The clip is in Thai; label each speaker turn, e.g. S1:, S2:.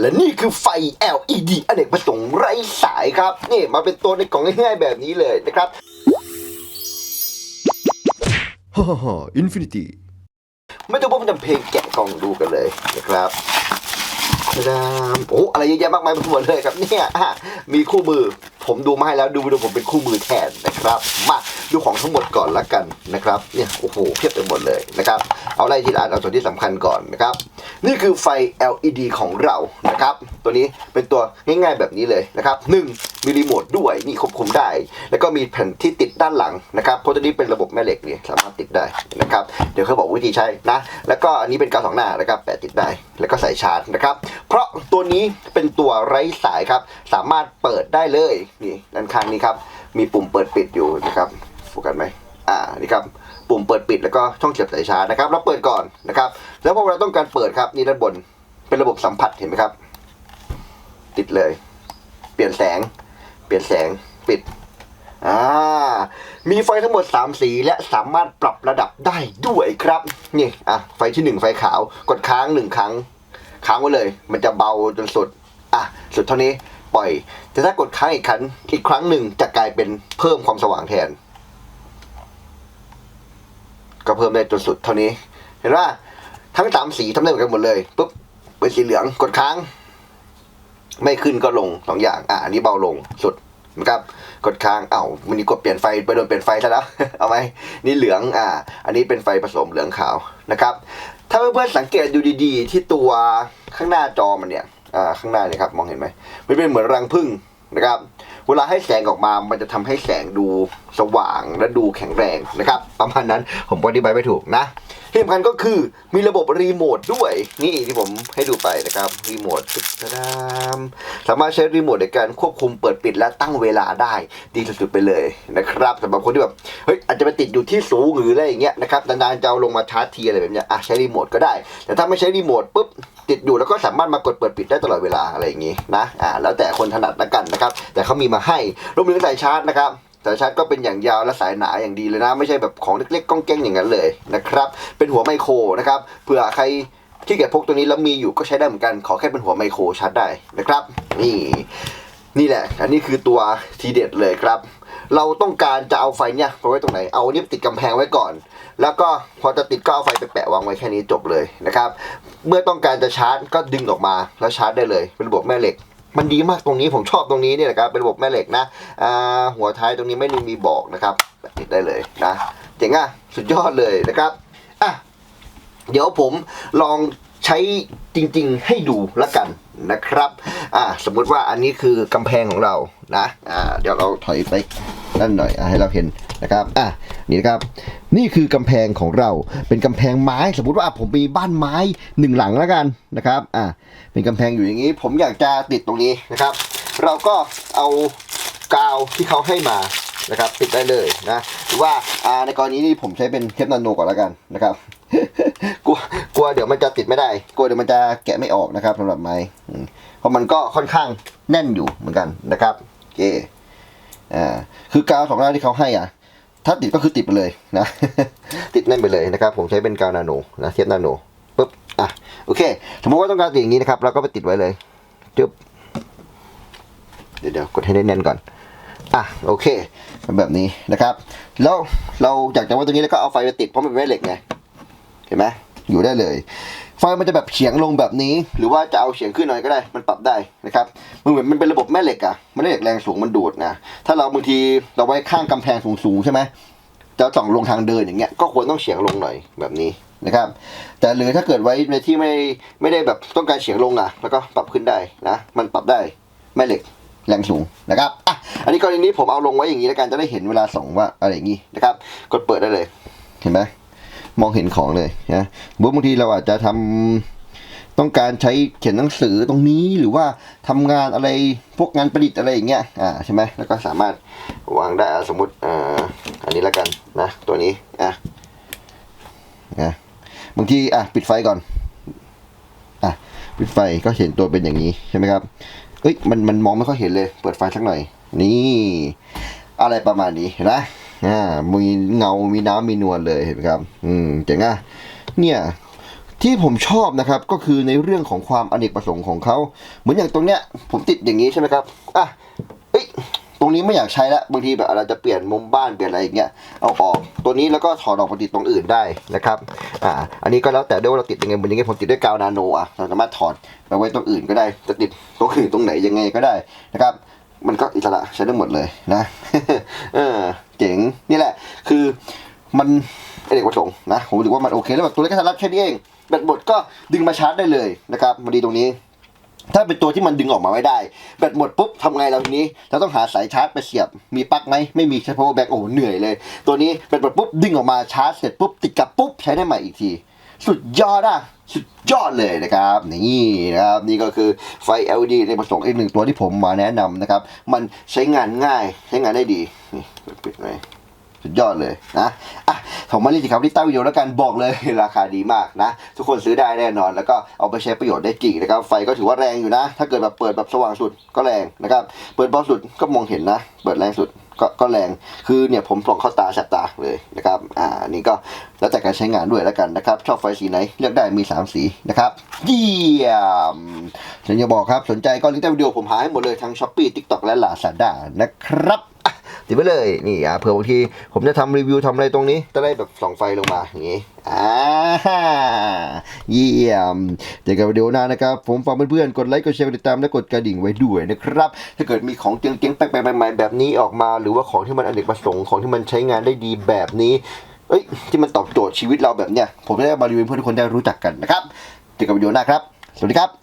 S1: และนี่คือไฟ LED อเนกประสงค์ไร้สายครับ นี่มาเป็นตัวในกล่องง่ายๆแบบนี้เลยนะครับ
S2: ฮ่าฮ่าฮ่าอินฟินิตี้
S1: ไม่ต้องพูดจำเพลงแกะกล่องดูกันเลยนะครับตะดามโอ้อะไรเยอะแยะมากมายไปหมดเลยครับเนี่ยอะมีคู่มือ ผมดูมาให้แล้วดูดูผมเป็นคู่มือแทนนะครับ มาดูของทั้งหมดก่อนละกันนะครับเนี่ยโอ้โหเพียบไปหมดเลยนะครับเอาไล่ทีละอันเอาส่วนที่สำคัญก่อนนะครับนี่คือไฟ LED ของเรานะครับ ตัวนี้เป็นตัวง่ายๆแบบนี้เลยนะครับหนึ่งมีรีโมทด้วยนี่ควบคุมได้ แล้วก็มีแผ่นที่ติดด้านหลังนะครับเพราะตัวนี้เป็นระบบแม่เหล็กเนี่ยสามารถติดได้นะครับเดี๋ยวเขาบอกวิธีใช้นะแล้วก็อันนี้เป็นกาวสองหน้านะครับแปะติดได้แล้วก็ใส่ชาร์จนะครับ เพราะตัวนี้เป็นตัวไร้สายครับ สามารถเปิดได้เลยนี่ด้านข้างนี้ครับ มีปุ่มเปิดปิดอยู่นะครับโฟกัสไหมอ่านี่ครับปุ่มเปิดปิดแล้วก็ช่องเสียบสายชาร์จนะครับเราเปิดก่อนนะครับแล้วพอเราต้องการเปิดครับนี่ด้านบนเป็นระบบสัมผัสเห็นไหมครับ ติดเลย เปลี่ยนแสง เปลี่ยนแสงปิดอ่ามีไฟทั้งหมด 3 สีและสามารถปรับระดับได้ด้วยครับนี่อะไฟที่ 1 ไฟขาวกดค้าง 1 ครั้ง ค้างไว้เลย มันจะเบาจนสุดอะสุดเท่านี้ ปล่อย แต่ถ้ากดค้างอีกครั้งอีกครั้งหนึ่งจะกลายเป็นเพิ่มความสว่างแทน ก็เพิ่มได้จนสุดเท่านี้ เห็นว่าทั้งสามสีทำได้เหมือนกันหมดเลยปุ๊บเป็นสีเหลืองกดค้าง ไม่ขึ้นก็ลงสองอย่างอะอันนี้เบาลงสุดนะครับกดค้างเอ้ามันนี้กดเปลี่ยนไฟไปโดนเปลี่ยนไฟซะแล้วเอาไหมนี่เหลืองอ่า อันนี้เป็นไฟผสมเหลืองขาวนะครับ ถ้าเพื่อนๆสังเกตดูดีๆ ที่ตัวข้างหน้าจอมันเนี่ย ข้างหน้าเนี่ยครับมองเห็นไหมมันเป็นเหมือนรังผึ้งนะครับ เวลาให้แสงออกมา มันจะทำให้แสงดูสว่างและดูแข็งแรงนะครับ ประมาณนั้นผมอธิบายไม่ถูกนะ ที่สำคัญก็คือมีระบบรีโมทด้วย นี่ที่ผมให้ดูไปนะครับรีโมทตะดามสามารถใช้รีโมทในการควบคุมเปิดปิดและตั้งเวลาได้ดีสุดๆไปเลยนะครับสำหรับคนที่แบบเฮ้ยอาจจะไปติดอยู่ที่สูงหรืออะไรอย่างเงี้ยนะครับนานๆจะเอาลงมาชาร์จทีอะไรแบบเนี้ยอะใช้รีโมทก็ได้ แต่ถ้าไม่ใช้รีโมทปุ๊บ ติดอยู่แล้วก็สามารถมากดเปิดปิดได้ตลอดเวลาอะไรอย่างงี้นะอ่าแล้วแต่คนถนัดละกันนะครับ แต่เขามีมาให้รวมถึงสายชาร์จนะครับสายชาร์จก็เป็นอย่างยาวและสายหนาอย่างดีเลยนะ ไม่ใช่แบบของเล็กๆก้องแก้งอย่างนั้นเลยนะครับเป็นหัวไมโครนะครับเผื่อใครที่เกียจพกตัวนี้แล้วมีอยู่ก็ใช้ได้เหมือนกัน ขอแค่เป็นหัวไมโครชาร์จได้นะครับ นี่นี่แหละ อันนี้คือตัวทีเด็ดเลยครับ เราต้องการจะเอาไฟเนี่ยไปไว้ตรงไหน เอาอันนี้ติดกำแพงไว้ก่อน แล้วก็พอจะติดก็เอาไฟไปแปะวางไว้แค่นี้จบเลยนะครับ เมื่อต้องการจะชาร์จก็ดึงออกมาแล้วชาร์จได้เลย เป็นระบบแม่เหล็ก มันดีมากตรงนี้ผมชอบตรงนี้เนี่ยนะครับเป็นระบบแม่เหล็กนะหัวท้ายตรงนี้ไม่มีบอกนะครับแบบติดได้เลยนะเจ๋งอะสุดยอดเลยนะครับอะเดี๋ยวผมลอง ใช้จริงๆให้ดูละกันนะครับอ่าสมมุติว่าอันนี้คือกำแพงของเรานะอ่าเดี๋ยวเราถอยไปนั่นหน่อยอให้เราเห็นนะครับอะนี่นะครับนี่คือกำแพงของเราเป็นกำแพงไม้ สมมุติว่าผมมีบ้านไม้หนึ่งหลังแล้วกันนะครับอะเป็นกำแพงอยู่อย่างนี้ ผมอยากจะติดตรงนี้นะครับ เราก็เอากาวที่เขาให้มานะครับติดได้เลยนะหรือว่าอ่าในกรณีนี้ผมใช้เป็นเทปนาโนก่อนแล้วกันนะครับ กลัวกลัวเดี๋ยวมันจะติดไม่ได้ กลัวเดี๋ยวมันจะแกะไม่ออกนะครับสำหรับไม้เพราะมันก็ค่อนข้างแน่นอยู่เหมือนกันนะครับโอเคอ่าคือกาวสองหน้าที่เขาให้อะ ถ้าติดก็คือติดไปเลยนะ ติดแน่นไปเลยนะครับ ผมใช้เป็นกาวนาโนนะเทปนาโนปุ๊บอะโอเค สมมติว่าต้องการติดอย่างนี้นะครับเราก็ไปติดไว้เลยจึ๊บเดี๋ยวเดี๋ยวกดให้แน่นๆก่อนอะโอเคแบบนี้นะครับ แล้วเราอยากจะว่าตรงนี้แล้วก็เอาไฟไปติดเพราะมันเป็นแม่เหล็กไง เห็นไหมอยู่ได้เลย ไฟมันจะแบบเฉียงลงแบบนี้ หรือว่าจะเอาเฉียงขึ้นหน่อยก็ได้ มันปรับได้นะครับ มันเหมือนมันเป็นระบบแม่เหล็กอะมันได้เหล็กแรงสูงมันดูดนะ ถ้าเราบางทีเราไว้ข้างกำแพงสูงๆใช่ไหมจะส่องลงทางเดินอย่างเงี้ย ก็ควรต้องเฉียงลงหน่อยแบบนี้นะครับ แต่หรือถ้าเกิดไว้ในที่ไม่ไม่ได้แบบต้องการเฉียงลงอะแล้วก็ปรับขึ้นได้นะ มันปรับได้แม่เหล็กแรงสูงนะครับอะอันนี้กรณีนี้ผมเอาลงไว้อย่างนี้แล้วกันจะได้เห็นเวลาส่องว่าอะไรอย่างนี้นะครับ กดเปิดได้เลย เห็นไหม มองเห็นของเลยนะบางทีเราอาจจะทำต้องการใช้เขียนหนังสือตรงนี้หรือว่าทำงานอะไรพวกงานประดิษฐ์อะไรอย่างเงี้ยอ่าใช่ไหมแล้วก็สามารถวางได้สมมติอ่าอันนี้แล้วกันนะตัวนี้อะนะบางทีอะปิดไฟก่อนอะปิดไฟก็เห็นตัวเป็นอย่างนี้ใช่ไหมครับเอ้ยมันมันมองไม่ค่อยเห็นเลย เปิดไฟสักหน่อย นี่ อะไรประมาณนี้นไหม อ่ามีเงา มีน้ำมีนวลเลยเห็นไหมครับ อืมเจ๋งอะเนี่ยที่ผมชอบนะครับก็คือในเรื่องของความอเนกประสงค์ของเขาเหมือนอย่างตรงเนี้ยผมติดอย่างนี้ใช่ไหมครับอะเอ้ยตรงนี้ไม่อยากใช้ละบางทีแบบเราจะเปลี่ยนมุมบ้านเปลี่ยนอะไรอย่างเงี้ยเอาออกตัวนี้แล้วก็ถอดออกมาติดตรงอื่นได้นะครับอ่าอันนี้ก็แล้วแต่ด้วยว่าเราติดยังไงเหมือนอย่างเงี้ยผมติดด้วยกาวนาโนอะเราสามารถถอดไปไว้ตรงอื่นก็ได้จะติดตรงอื่นตรงไหนยังไงก็ได้นะครับ มันก็อิสระใช้ได้หมดเลยนะเออเจ๋งนี่แหละ คือมันเอกประสงค์นะผมรู้สึกว่ามันโอเคแล้วแบบตัวเล็กกระทัดรัดแค่นี้เองแบตหมดก็ดึงมาชาร์จได้เลยนะครับมาดีตรงนี้ ถ้าเป็นตัวที่มันดึงออกมาไม่ได้ แบตหมดปุ๊บทำไงเราทีนี้เราต้องหาสายชาร์จไปเสียบมีปลั๊กไหมไม่มีใช้ power bank โอ้เหนื่อยเลย ตัวนี้แบตหมดปุ๊บดึงออกมาชาร์จเสร็จปุ๊บติดกับปุ๊บใช้ได้ใหม่อีกที สุดยอดอะสุดยอดเลยนะครับ นี่นะครับนี่ก็คือไฟ LED ในประสงค์อีกหนึ่งตัวที่ผมมาแนะนำนะครับ มันใช้งานง่ายใช้งานได้ดีนี่ปิดไว้สุดยอดเลยนะอะผมมาเล่นสิครับที่ใต้วิดีโอแล้วกันบอกเลยราคาดีมากนะ ทุกคนซื้อได้แน่นอน แล้วก็เอาไปใช้ประโยชน์ได้จริงนะครับ ไฟก็ถือว่าแรงอยู่นะ ถ้าเกิดแบบเปิดแบบสว่างสุดก็แรงนะครับ เปิดเบาสุดก็มองเห็นนะ เปิดแรงสุด ก็ก็แรงคือเนี่ยผมปลองเข้าตาแสบตาเลยนะครับอ่านี่ก็แล้วแต่การใช้งานด้วยแล้วกันนะครับ ชอบไฟสีไหนเลือกได้มี 3 สีนะครับเยี่ยมฉันจะบอกครับสนใจก็ลิงก์ใต้วิดีโอผมหาให้หมดเลยทั้ง s h อ p e e TikTok และ Lazada นะครับ ติดไปเลยนี่อะเผื่อบางทีผมจะทำรีวิวทำอะไรตรงนี้จะได้แบบส่องไฟลงมาอย่างงี้อ่าเยี่ยมเจอกันวิดีโอหน้านะครับ ผมฝากเพื่อนๆกดไลค์กดแชร์กดติดตามและกดกระดิ่งไว้ด้วยนะครับ ถ้าเกิดมีของเจ๋งๆแปลกๆใหม่ๆแบบนี้ออกมา หรือว่าของที่มันอเนกประสงค์ของที่มันใช้งานได้ดีแบบนี้เอ้ยที่มันตอบโจทย์ชีวิตเราแบบเนี้ยผมจะได้มารีวิวเพื่อทุกคนได้รู้จักกันนะครับเจอกันวิดีโอหน้าครับ สวัสดีครับ